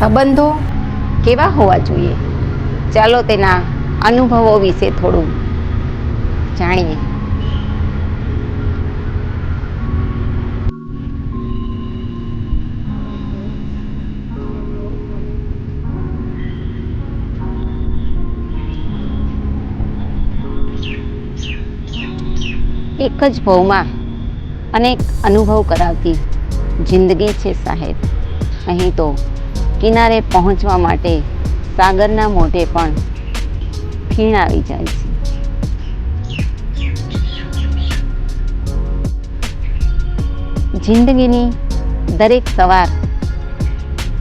સંબંધો કેવા હોવા જોઈએ? ચાલો તેના અનુભવો વિશે થોડું જાણીએ. એક જ ભવમાં અનેક અનુભવ કરાવતી જિંદગી છે સાહેબ. અહીં તો કિનારે પહોંચવા માટે સાગરના મોઢે પણ ફીણ આવી જાય છે. જિંદગીની દરેક સવાર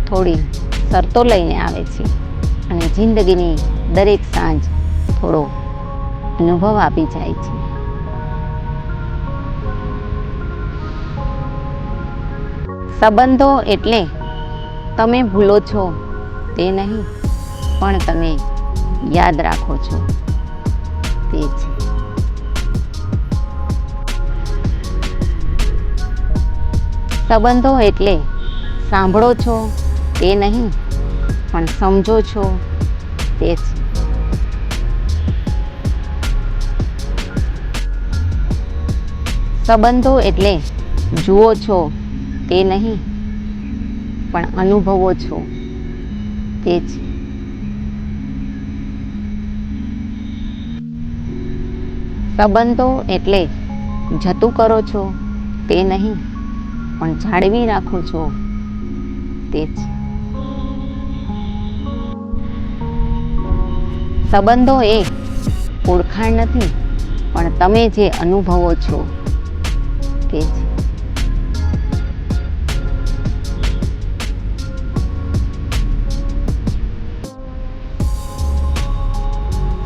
થોડી શરતો લઈને આવે છે અને જિંદગીની દરેક સાંજ થોડો અનુભવ આપી જાય છે. સંબંધો એટલે તમે ભૂલો છો તે નહીં, પણ તમે યાદ રાખો છો તે છે. સંબંધો એટલે સાંભળો છો તે નહીં, પણ સમજો છો તે છે. સંબંધો એટલે જુઓ છો તે નહીં પણ અનુભવો છો. તે જ. સંબંધો એટલે જતું કરો છો તે નહીં, પણ જાળવી રાખો છો તે જ. સંબંધો એ ઓળખાણ નથી, પણ તમે જે અનુભવો છો તે જ.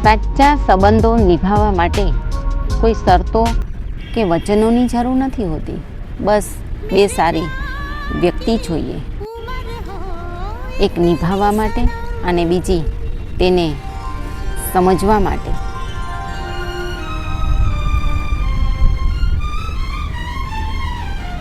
સાચા સંબંધો નિભાવવા માટે કોઈ શરતો કે વચનોની જરૂર નથી હોતી. બસ બે સારી વ્યક્તિ જોઈએ. એક નિભાવવા માટે અને બીજી તેને સમજવા માટે.